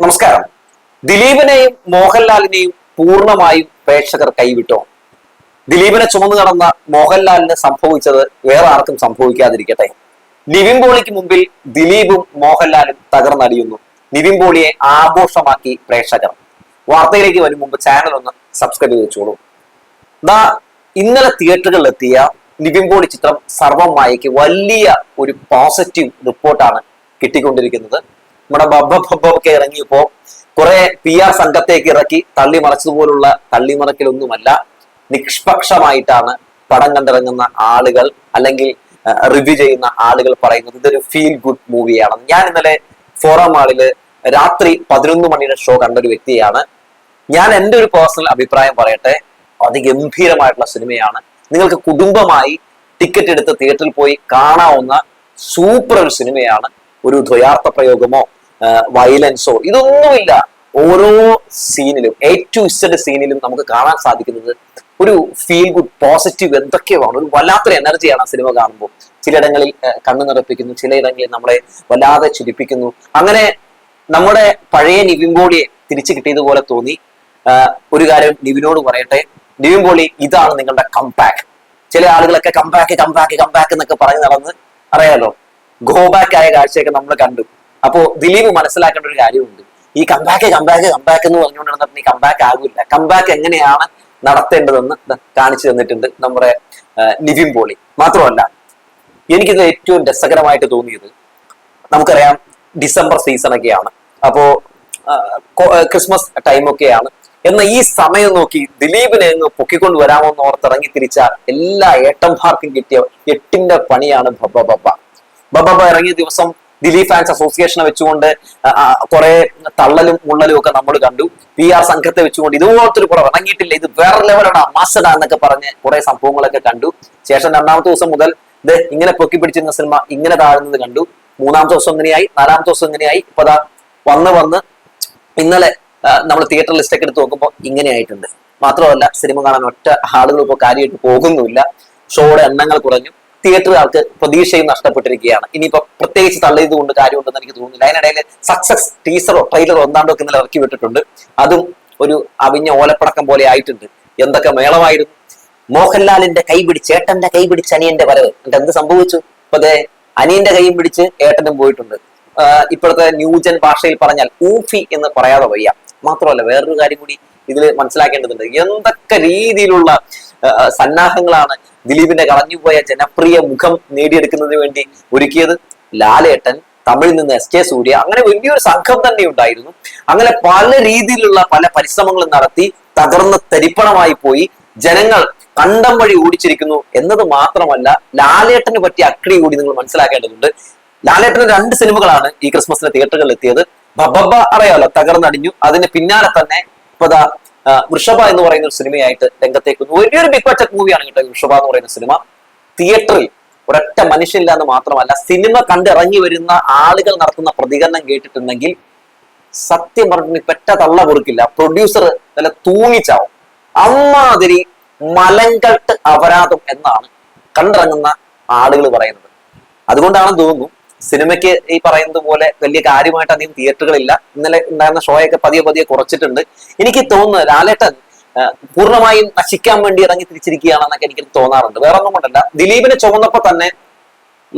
നമസ്കാരം. ദിലീപിനെയും മോഹൻലാലിനെയും പൂർണമായും പ്രേക്ഷകർ കൈവിട്ടോ. ദിലീപിനെ ചുമന്നു നടന്ന മോഹൻലാലിന് സംഭവിച്ചത് വേറെ ആർക്കും സംഭവിക്കാതിരിക്കട്ടെ. നിവിൻ പോളിക്ക് മുമ്പിൽ ദിലീപും മോഹൻലാലും തകർന്നടിയുന്നു. നിവിൻ പോളിയെ ആഘോഷമാക്കി പ്രേക്ഷകർ. വാർത്തയിലേക്ക് വരും മുമ്പ് ചാനൽ ഒന്ന് സബ്സ്ക്രൈബ് ചെയ്തോളൂ ദാ ഇന്നലെ തിയേറ്ററുകളിലെത്തിയ നിവിൻ പോളി ചിത്രം സർവം മായയ്ക്ക് വലിയ ഒരു പോസിറ്റീവ് റിപ്പോർട്ടാണ് കിട്ടിക്കൊണ്ടിരിക്കുന്നത്. നമ്മുടെ ബബ്ബൊക്കെ ഇറങ്ങിയപ്പോ കുറെ പി ആർ സംഘത്തേക്ക് ഇറക്കി തള്ളിമറച്ചതുപോലുള്ള തള്ളിമറക്കലൊന്നുമല്ല നിഷ്പക്ഷമായിട്ടാണ് പടം കണ്ടിറങ്ങുന്ന ആളുകൾ അല്ലെങ്കിൽ റിവ്യൂ ചെയ്യുന്ന ആളുകൾ പറയുന്നത്. ഇതൊരു ഫീൽ ഗുഡ് മൂവിയാണ് ഞാൻ ഇന്നലെ ഫോറം മാളിൽ രാത്രി പതിനൊന്ന് മണിയുടെ ഷോ കണ്ട ഒരു വ്യക്തിയാണ്. ഞാൻ എന്റെ ഒരു പേഴ്സണൽ അഭിപ്രായം പറയട്ടെ. അതിഗംഭീരമായിട്ടുള്ള സിനിമയാണ്. നിങ്ങൾക്ക് കുടുംബമായി ടിക്കറ്റ് എടുത്ത് തിയേറ്ററിൽ പോയി കാണാവുന്ന സൂപ്പർ ഒരു സിനിമയാണ്. ഒരു ദ്വയാർത്ഥ പ്രയോഗമോ വയലൻസോ ഇതൊന്നുമില്ല. ഓരോ സീനിലും എ ടു ഇസ്റ്റഡ് സീനിലും നമുക്ക് കാണാൻ സാധിക്കുന്നത് ഒരു ഫീൽ ഗുഡ് പോസിറ്റീവ് എന്തൊക്കെയാണ് ഒരു വല്ലാത്തൊരു എനർജിയാണ് ആ സിനിമ കാണുമ്പോൾ. ചിലയിടങ്ങളിൽ കണ്ണു നിറപ്പിക്കുന്നു ചിലയിടങ്ങളിൽ നമ്മളെ വല്ലാതെ ചിരിപ്പിക്കുന്നു. അങ്ങനെ നമ്മുടെ പഴയ നിവിൻ പോളിയെ തിരിച്ചു കിട്ടിയതുപോലെ തോന്നി. ഒരു കാര്യം നിവിനോട് പറയട്ടെ. നിവിൻ പോളി ഇതാണ് നിങ്ങളുടെ കംപാക്ക് ചില ആളുകളൊക്കെ കംപാക്ക് കംപാക്ക് കംപാക്ക് എന്നൊക്കെ പറഞ്ഞ് നടന്ന് അറിയാലോ? ഗോ ബാക്ക് ആയ കാഴ്ചയൊക്കെ നമ്മൾ കണ്ടു. അപ്പോ ദിലീപ് മനസ്സിലാക്കേണ്ട ഒരു കാര്യമുണ്ട്. ഈ കമ്പാക്ക് കമ്പാക്ക് കമ്പാക്ക് എന്ന് പറഞ്ഞുകൊണ്ട് നടന്നിട്ട് ഈ കംബാക്ക് ആകില്ല കമ്പാക്ക് എങ്ങനെയാണ് നടത്തേണ്ടതെന്ന് കാണിച്ചു തന്നിട്ടുണ്ട് നമ്മുടെ നിവിൻ പോളി. മാത്രമല്ല എനിക്കിത് ഏറ്റവും രസകരമായിട്ട് തോന്നിയത് നമുക്കറിയാം ഡിസംബർ സീസൺ ഒക്കെയാണ്. അപ്പോ ക്രിസ്മസ് ടൈം ഒക്കെയാണ്. എന്ന ഈ സമയം നോക്കി ദിലീപിനെ അങ്ങ് പൊക്കിക്കൊണ്ട് വരാമെന്ന് ഓർത്തിറങ്ങി തിരിച്ച എല്ലാ ഏട്ടന്മാർക്കും കിട്ടിയ എട്ടിന്റെ പണിയാണ് ബബ്ബ ബബ്ബ ബബ്ബ ഇറങ്ങിയ ദിവസം ദിലീപ് ഫാൻസ് അസോസിയേഷനെ വെച്ചുകൊണ്ട് കുറെ തള്ളലും മുള്ളലും ഒക്കെ നമ്മൾ കണ്ടു. പി ആർ സംഘത്തെ വെച്ചുകൊണ്ട് ഇതുപോലത്തെ ഒരു കുറവ് ഇറങ്ങിയിട്ടില്ല. ഇത് വേറെ ലെവലാണ് അമാസഡ എന്നൊക്കെ പറഞ്ഞ് കുറെ സംഭവങ്ങളൊക്കെ കണ്ടു. ശേഷം രണ്ടാമത്തെ ദിവസം മുതൽ ഇത് ഇങ്ങനെ പൊക്കി പിടിച്ചിരുന്ന സിനിമ ഇങ്ങനെ താഴുന്നത് കണ്ടു. മൂന്നാമത്തെ ദിവസം ഇങ്ങനെയായി നാലാമത്തെ ദിവസം ഇങ്ങനെയായി. ഇപ്പൊ അതാ വന്ന് വന്ന് ഇന്നലെ നമ്മൾ തിയേറ്റർ ലിസ്റ്റ് ഒക്കെ എടുത്ത് നോക്കുമ്പോൾ ഇങ്ങനെ ആയിട്ടുണ്ട്. മാത്രമല്ല സിനിമ കാണാൻ ഒറ്റ ആളുകൾ ഇപ്പോൾ കാര്യമായിട്ട് പോകുന്നുമില്ല. ഷോയുടെ എണ്ണങ്ങൾ കുറഞ്ഞു. തിയേറ്ററുകാർക്ക് പ്രതീക്ഷയും നഷ്ടപ്പെട്ടിരിക്കുകയാണ്. ഇനിയിപ്പോ പ്രത്യേകിച്ച് തള്ളിയത് കൊണ്ട് കാര്യമുണ്ടെന്ന് എനിക്ക് തോന്നുന്നില്ല. അതിനിടയിൽ സക്സസ് ടീസറോ ട്രെയിലറോ എന്താണ്ടോ ഒക്കെ ഇന്നലെ ഇറക്കി വിട്ടിട്ടുണ്ട്. അതും ഒരു അവിഞ്ഞ ഓലപ്പടക്കം പോലെ ആയിട്ടുണ്ട്. എന്തൊക്കെ മേളമായിരുന്നു? മോഹൻലാലിന്റെ കൈ പിടിച്ച് ഏട്ടന്റെ കൈ പിടിച്ച് അനിയന്റെ വരവ്. എന്നിട്ട് എന്ത് സംഭവിച്ചു? ഇപ്പൊ ദേ അനിയന്റെ കൈയും പിടിച്ച് ഏട്ടനും പോയിട്ടുണ്ട്. ഇപ്പോഴത്തെ ന്യൂജൻ ഭാഷയിൽ പറഞ്ഞാൽ ഊഫി എന്ന് പറയാതെ വയ്യ. മാത്രമല്ല വേറൊരു കാര്യം കൂടി ഇതിൽ മനസ്സിലാക്കേണ്ടതുണ്ട്. എന്തൊക്കെ രീതിയിലുള്ള സന്നാഹങ്ങളാണ് ദിലീപിന്റെ കളഞ്ഞുപോയ ജനപ്രിയ മുഖം നേടിയെടുക്കുന്നതിന് വേണ്ടി ഒരുക്കിയത് ലാലേട്ടൻ തമിഴിൽ നിന്ന് എസ് കെ സൂര്യ അങ്ങനെ വലിയൊരു സംഘം തന്നെ ഉണ്ടായിരുന്നു. അങ്ങനെ പല രീതിയിലുള്ള പല പരിശ്രമങ്ങളും നടത്തി തകർന്ന് തരിപ്പണമായി പോയി. ജനങ്ങൾ കണ്ടം വഴി ഓടിച്ചിരിക്കുന്നു എന്നത് മാത്രമല്ല ലാലേട്ടന് പറ്റിയ അക്രി കൂടി നിങ്ങൾ മനസ്സിലാക്കേണ്ടതുണ്ട്. ലാലേട്ടന് രണ്ട് സിനിമകളാണ് ഈ ക്രിസ്മസിന് തിയേറ്ററുകളിൽ എത്തിയത്. ബബ്ബ അറിയാലോ തകർന്നടിഞ്ഞു. അതിന് പിന്നാലെ തന്നെ ഇപ്പൊ ദാ ആ, വൃഷഭ എന്ന് പറയുന്ന ഒരു സിനിമയായിട്ട് രംഗത്തേക്ക്. വലിയൊരു ബിഗ് ബഡ്ജറ്റ് മൂവിയാണ് കേട്ടോ വൃഷഭ എന്ന് പറയുന്ന സിനിമ. തിയേറ്ററിൽ ഒരൊറ്റ മനുഷ്യനില്ല എന്ന് മാത്രമല്ല സിനിമ കണ്ടിറങ്ങി വരുന്ന ആളുകൾ നടത്തുന്ന പ്രതികരണം കേട്ടിട്ടുണ്ടെങ്കിൽ സത്യം പറഞ്ഞു പെറ്റ തള്ള പൊറുക്കില്ല. പ്രൊഡ്യൂസർ നല്ല തൂങ്ങിച്ചാവും. അമ്മാതിരി മലങ്കട്ട് അപരാധം എന്നാണ് കണ്ടിറങ്ങുന്ന ആളുകൾ പറയുന്നത്. അതുകൊണ്ടാണെന്ന് തോന്നുന്നു സിനിമയ്ക്ക് ഈ പറയുന്നത് പോലെ വലിയ കാര്യമായിട്ട് അധികം തിയേറ്ററുകളില്ല. ഇന്നലെ ഉണ്ടായിരുന്ന ഷോയൊക്കെ പതിയെ പതിയെ കുറച്ചിട്ടുണ്ട്. എനിക്ക് തോന്നുന്നത് ലാലേട്ടൻ പൂർണമായും നശിക്കാൻ വേണ്ടി ഇറങ്ങി തിരിച്ചിരിക്കുകയാണെന്നൊക്കെ എനിക്ക് തോന്നാറുണ്ട്. വേറെ ഒന്നും കൊണ്ടല്ല. ദിലീപിനെ ചുമന്നപ്പോ തന്നെ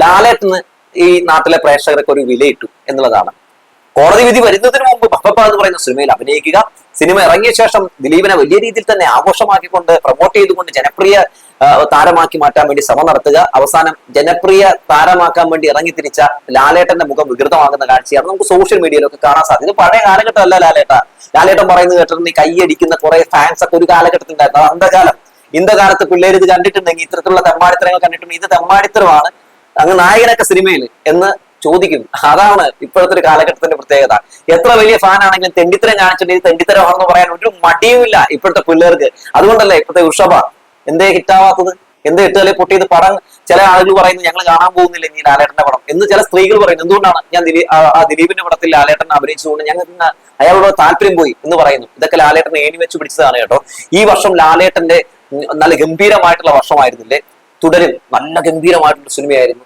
ലാലേട്ടന് ഈ നാട്ടിലെ പ്രേക്ഷകർക്ക് ഒരു വിലയിട്ടു എന്നുള്ളതാണ്. കോടതി വിധി വരുന്നതിന് മുമ്പ് ബഹബ എന്ന് പറയുന്ന സിനിമയിൽ അഭിനയിക്കുക. സിനിമ ഇറങ്ങിയ ശേഷം ദിലീപിനെ വലിയ രീതിയിൽ തന്നെ ആഘോഷമാക്കിക്കൊണ്ട് പ്രൊമോട്ട് ചെയ്തുകൊണ്ട് ജനപ്രിയ താരമാക്കി മാറ്റാൻ വേണ്ടി ശ്രമം നടത്തുക. അവസാനം ജനപ്രിയ താരമാക്കാൻ വേണ്ടി ഇറങ്ങി തിരിച്ച ലാലേട്ടന്റെ മുഖം വികൃതമാകുന്ന കാഴ്ചയാണ് നമുക്ക് സോഷ്യൽ മീഡിയയിലൊക്കെ കാണാൻ സാധിക്കും പഴയ കാലഘട്ടമല്ല ലാലേട്ട. ലാലേട്ടൻ പറയുന്നത് കേട്ടിട്ടുണ്ട് ഈ കൈയടിക്കുന്ന കുറെ ഫാൻസ് ഒക്കെ ഒരു അത് അന്ധകാലം. ഇന്നത്തെ കാലത്ത് പിള്ളേർ ഇത് കണ്ടിട്ടുണ്ടെങ്കിൽ ഇത്തരത്തിലുള്ള തെമ്മാടിത്തരങ്ങൾ കണ്ടിട്ടുണ്ടെങ്കിൽ ഇത് തെമ്മാടിത്തരമാണ്. അങ്ങ് നായകനൊക്കെ സിനിമയിൽ എന്ന് ചോദിക്കും അതാണ് ഇപ്പോഴത്തെ ഒരു കാലഘട്ടത്തിന്റെ പ്രത്യേകത. എത്ര വലിയ ഫാൻ ആണെങ്കിലും തെണ്ടിത്തരം കാണിച്ചിട്ടുണ്ടെങ്കിൽ തെണ്ടിത്തരമാണെന്ന് പറയാൻ ഒരു മടിയുമില്ല ഇപ്പോഴത്തെ പിള്ളേർക്ക്. അതുകൊണ്ടല്ലേ ഇപ്പോഴത്തെ ഉഷഭ? എന്തേ ഹിറ്റാവാത്തത് എന്തേ ഇട്ടാലേ പൊട്ടിയത്? പടം ചില ആളുകൾ പറയുന്നു ഞങ്ങൾ കാണാൻ പോകുന്നില്ല ഇനി ലാലേട്ടന്റെ പടം. എന്ന് ചില സ്ത്രീകൾ പറയുന്നു എന്തുകൊണ്ടാണ് ഞാൻ ആ- ദിലീപിന്റെ പടത്തിൽ ലാലേട്ടൻ അഭിനയിച്ചുകൊണ്ട് ഞങ്ങൾക്ക് അയാളോട് താല്പര്യം പോയി? എന്ന് പറയുന്നു. ഇതൊക്കെ ലാലേട്ടനെ ഏണി വെച്ച് പിടിച്ചതാണ് കേട്ടോ. ഈ വർഷം ലാലേട്ടന്റെ നല്ല ഗംഭീരമായിട്ടുള്ള വർഷമായിരുന്നില്ലേ? തുടരും. നല്ല ഗംഭീരമായിട്ടുള്ള സിനിമയായിരുന്നു.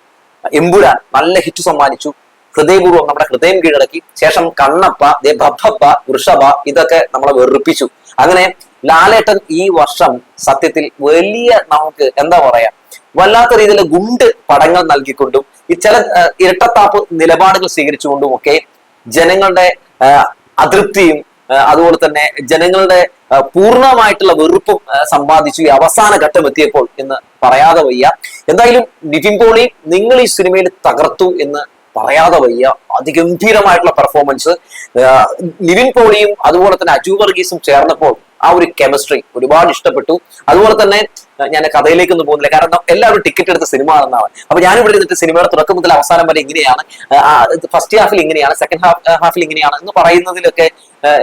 എമ്പുരാൻ നല്ല ഹിറ്റ് സമ്മാനിച്ചു. ഹൃദയപൂർവം നമ്മുടെ ഹൃദയം കീഴടക്കി. ശേഷം കണ്ണപ്പ ദേ ഭപ്പപ്പ വൃഷഭ ഇതൊക്കെ നമ്മളെ വെറുപ്പിച്ചു. അങ്ങനെ ലാലേട്ടൻ ഈ വർഷം സത്യത്തിൽ വലിയ നമുക്ക് എന്താ പറയാ വല്ലാത്ത രീതിയിൽ ഗുണ്ട് പടങ്ങൾ നൽകിക്കൊണ്ടും ഈ ചില ഇരട്ടത്താപ്പ് നിലപാടുകൾ സ്വീകരിച്ചുകൊണ്ടും ഒക്കെ ജനങ്ങളുടെ അതൃപ്തിയും അതുപോലെ തന്നെ ജനങ്ങളുടെ പൂർണമായിട്ടുള്ള വെറുപ്പും സമ്പാദിച്ചു ഈ അവസാന ഘട്ടം എത്തിയപ്പോൾ എന്ന് പറയാതെ വയ്യ. എന്തായാലും നിതിൻ പോളി നിങ്ങൾ ഈ സിനിമയിൽ തകർത്തു എന്ന് പറയാതെ വയ്യ. അതിഗംഭീരമായിട്ടുള്ള പെർഫോമൻസ് നിവിൻ പോളിയും അതുപോലെ തന്നെ അജു വർഗീസും ചേർന്നപ്പോൾ ആ ഒരു കെമിസ്ട്രി ഒരുപാട് ഇഷ്ടപ്പെട്ടു. അതുപോലെ തന്നെ ഞാൻ ഞാൻ കഥയിലേക്കൊന്നും പോകുന്നില്ല. കാരണം എല്ലാവരും ടിക്കറ്റ് എടുത്ത സിനിമ ആണെന്നാണ് അപ്പൊ ഞാൻ ഇവിടെ ഇരുന്നിട്ട് സിനിമയുടെ തുടക്കം മുതൽ അവസാനം വരെ ഇങ്ങനെയാണ്. ഫസ്റ്റ് ഹാഫിൽ ഇങ്ങനെയാണ് സെക്കൻഡ് ഹാഫ് ഹാഫിൽ ഇങ്ങനെയാണ് എന്ന് പറയുന്നതിലൊക്കെ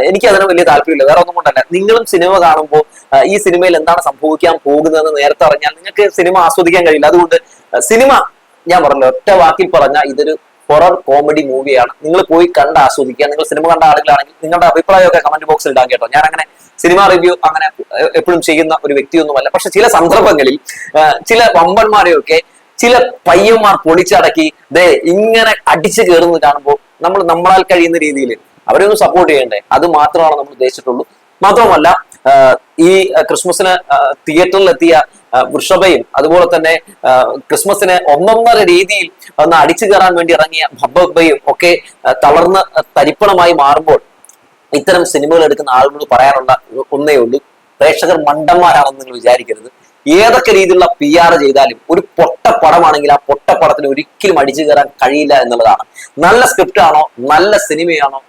എനിക്ക് അതിന് വലിയ താല്പര്യമില്ല. വേറെ ഒന്നും കൊണ്ടല്ല. നിങ്ങളും സിനിമ കാണുമ്പോൾ ഈ സിനിമയിൽ എന്താണ് സംഭവിക്കാൻ പോകുന്നതെന്ന് നേരത്തെ അറിഞ്ഞാൽ നിങ്ങൾക്ക് സിനിമ ആസ്വദിക്കാൻ കഴിയില്ല. അതുകൊണ്ട് സിനിമ ഞാൻ പറഞ്ഞല്ലോ ഒറ്റ വാക്കിൽ പറഞ്ഞ ഇതൊരു ഹൊറർ കോമഡി മൂവിയാണ് നിങ്ങൾ പോയി കണ്ട് ആസ്വദിക്കുക. നിങ്ങൾ സിനിമ കണ്ട ആളുകളാണെങ്കിൽ നിങ്ങളുടെ അഭിപ്രായമൊക്കെ കമന്റ് ബോക്സിൽ ഇടാൻ കേട്ടോ. ഞാൻ അങ്ങനെ സിനിമ റിവ്യൂ അങ്ങനെ എപ്പോഴും ചെയ്യുന്ന ഒരു വ്യക്തിയൊന്നുമല്ല. പക്ഷെ ചില സന്ദർഭങ്ങളിൽ ചില വമ്പന്മാരെയൊക്കെ ചില പയ്യന്മാർ പൊളിച്ചടക്കി ദേ ഇങ്ങനെ അടിച്ചു കയറുന്നത് കാണുമ്പോൾ നമ്മൾ നമ്മളാൽ കഴിയുന്ന രീതിയിൽ അവരെ ഒന്ന് സപ്പോർട്ട് ചെയ്യണ്ടേ? അത് മാത്രമാണ് നമ്മൾ ഉദ്ദേശിച്ചിട്ടുള്ളൂ. മാത്രമല്ല ഈ ക്രിസ്മസിന് തിയേറ്ററിലെത്തിയ വൃഷഭയും അതുപോലെ തന്നെ ക്രിസ്മസിന് ഒന്നൊന്നര രീതിയിൽ ഒന്ന് അടിച്ചു കയറാൻ വേണ്ടി ഇറങ്ങിയ ഭബ്ബയും ഒക്കെ തളർന്ന് തരിപ്പണമായി മാറുമ്പോൾ ഇത്തരം സിനിമകൾ എടുക്കുന്ന ആളുകളോട് പറയാനുള്ള ഒന്നേ ഉള്ളൂ. പ്രേക്ഷകർ മണ്ടന്മാരാണെന്ന് നിങ്ങൾ വിചാരിക്കരുത്. ഏതൊക്കെ രീതിയിലുള്ള പി ആർ ചെയ്താലും ഒരു പൊട്ട പടമാണെങ്കിൽ ആ പൊട്ട പടത്തിന് ഒരിക്കലും അടിച്ചു കയറാൻ കഴിയില്ല എന്നുള്ളതാണ്. നല്ല സ്ക്രിപ്റ്റ് ആണോ? നല്ല സിനിമയാണോ?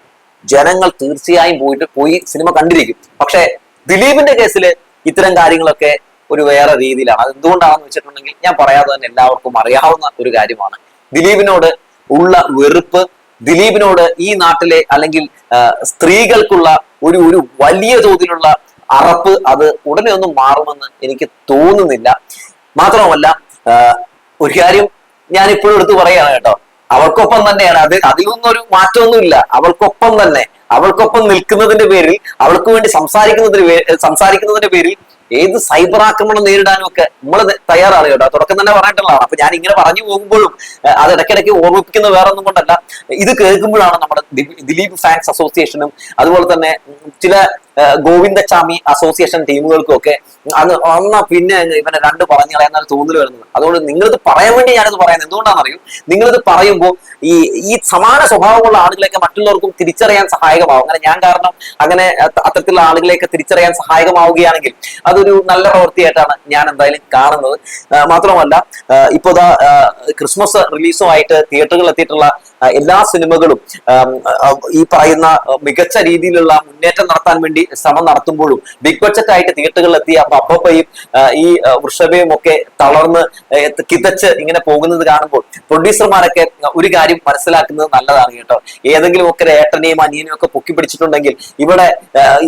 ജനങ്ങൾ തീർച്ചയായും പോയിട്ട് പോയി സിനിമ കണ്ടിരിക്കും. പക്ഷെ ദിലീപിന്റെ കേസിൽ ഇത്തരം കാര്യങ്ങളൊക്കെ ഒരു വേറെ രീതിയിലാണ്. അത് എന്തുകൊണ്ടാണെന്ന് വെച്ചിട്ടുണ്ടെങ്കിൽ ഞാൻ പറയാതെ തന്നെ എല്ലാവർക്കും അറിയാവുന്ന ഒരു കാര്യമാണ്. ദിലീപിനോട് ഉള്ള വെറുപ്പ് ദിലീപിനോട് ഈ നാട്ടിലെ അല്ലെങ്കിൽ സ്ത്രീകൾക്കുള്ള ഒരു ഒരു വലിയ തോതിലുള്ള അറപ്പ് അത് ഉടനെ ഒന്നും മാറുമെന്ന് എനിക്ക് തോന്നുന്നില്ല. മാത്രമല്ല ഒരു കാര്യം ഞാൻ ഇപ്പോഴും എടുത്ത് പറയുകയാണ് കേട്ടോ. അവൾക്കൊപ്പം തന്നെയാണ്. അത് അതിലൊന്നും ഒരു മാറ്റമൊന്നുമില്ല. അവൾക്കൊപ്പം തന്നെ. അവൾക്കൊപ്പം നിൽക്കുന്നതിന്റെ പേരിൽ അവൾക്ക് വേണ്ടി സംസാരിക്കുന്നതിന് സംസാരിക്കുന്നതിന്റെ പേരിൽ ഏത് സൈബർ ആക്രമണം നേരിടാനും ഒക്കെ നമ്മൾ തയ്യാറാണ് കേട്ടോ. തുടക്കം തന്നെ പറഞ്ഞിട്ടുള്ളതാണ്. അപ്പൊ ഞാൻ ഇങ്ങനെ പറഞ്ഞു പോകുമ്പോഴും അത് ഇടയ്ക്കിടയ്ക്ക് ഓർമ്മിപ്പിക്കുന്ന വേറെ ഒന്നും കൊണ്ടല്ല. ഇത് കേൾക്കുമ്പോഴാണ് നമ്മുടെ ദിലീപ് ഫാൻസ് അസോസിയേഷനും അതുപോലെ തന്നെ ചില ഏഹ്, ഗോവിന്ദച്ചാമി അസോസിയേഷൻ ടീമുകൾക്കും ഒക്കെ അത് അന്നാ പിന്നെ ഇവനെ രണ്ട് പറഞ്ഞു കളയാൻ തോന്നൽ വരുന്നത്. അതുകൊണ്ട് നിങ്ങളിത് പറയാൻ വേണ്ടി ഞാനിത് പറയുന്നത് എന്തുകൊണ്ടാണെന്ന് അറിയും നിങ്ങളിത് പറയുമ്പോൾ ഈ ഈ സമാന സ്വഭാവമുള്ള ആളുകളെയൊക്കെ മറ്റുള്ളവർക്കും തിരിച്ചറിയാൻ സഹായകമാവും. അങ്ങനെ ഞാൻ കാരണം അങ്ങനെ അത്തരത്തിലുള്ള ആളുകളെയൊക്കെ തിരിച്ചറിയാൻ സഹായകമാവുകയാണെങ്കിൽ അതൊരു നല്ല പ്രവൃത്തിയായിട്ടാണ് ഞാൻ എന്തായാലും കാണുന്നത്. മാത്രമല്ല ഇപ്പോൾ ക്രിസ്മസ് റിലീസുമായിട്ട് തിയേറ്ററുകളിൽ എത്തിയിട്ടുള്ള എല്ലാ സിനിമകളും ഈ പറയുന്ന മികച്ച രീതിയിലുള്ള മുന്നേറ്റം നടത്താൻ വേണ്ടി ശ്രമം നടത്തുമ്പോഴും ബിഗ് ബഡ്ജറ്റ് ആയിട്ട് തിയേറ്ററുകളിൽ എത്തിയ ബബ്ബയും ഈ വൃഷഭയും ഒക്കെ തളർന്ന് കിതച്ച് ഇങ്ങനെ പോകുന്നത് കാണുമ്പോൾ പ്രൊഡ്യൂസർമാരൊക്കെ ഒരു കാര്യം മനസ്സിലാക്കുന്നത് നല്ലതാണ് കേട്ടോ. ഏതെങ്കിലും ഒക്കെ ഏട്ടനെയും അനിയനെയും ഒക്കെ പൊക്കി പിടിച്ചിട്ടുണ്ടെങ്കിൽ ഇവിടെ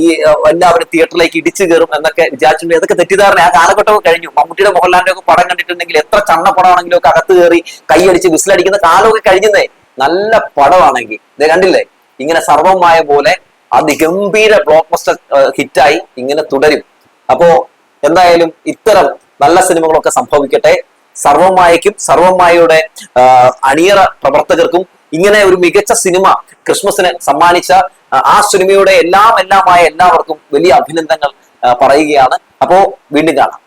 ഈ എല്ലാവരും തിയേറ്ററിലേക്ക് ഇടിച്ചു കയറും എന്നൊക്കെ വിചാരിച്ചിട്ടുണ്ട്. ഇതൊക്കെ തെറ്റിദ്ധാരണ ആ കാലഘട്ടമൊക്കെ കഴിഞ്ഞു. മമ്മൂട്ടിയുടെ മോഹൻലാലിന്റെ ഒക്കെ പടം കണ്ടിട്ടുണ്ടെങ്കിൽ എത്ര ചണ്ണ പടമാണെങ്കിലും ഒക്കെ അകത്ത് കയറി കൈയടിച്ച് വിസിലടിക്കുന്ന കാലമൊക്കെ കഴിഞ്ഞതേ നല്ല പടമാണെങ്കിൽ. ഇത് കണ്ടില്ലേ? ഇങ്ങനെ സർവമായ പോലെ അതിഗംഭീര ബ്ലോക്ക് ബസ്റ്റർ ഹിറ്റായി ഇങ്ങനെ തുടരും. അപ്പോ എന്തായാലും ഇത്തരം നല്ല സിനിമകളൊക്കെ സംഭവിക്കട്ടെ. സർവമായക്കും സർവമായയുടെ അണിയറ പ്രവർത്തകർക്കും ഇങ്ങനെ ഒരു മികച്ച സിനിമ ക്രിസ്മസിന് സമ്മാനിച്ച ആ സിനിമയുടെ എല്ലാം എല്ലാമായ എല്ലാവർക്കും വലിയ അഭിനന്ദനങ്ങൾ പറയുകയാണ്. അപ്പോ വീണ്ടും കാണാം.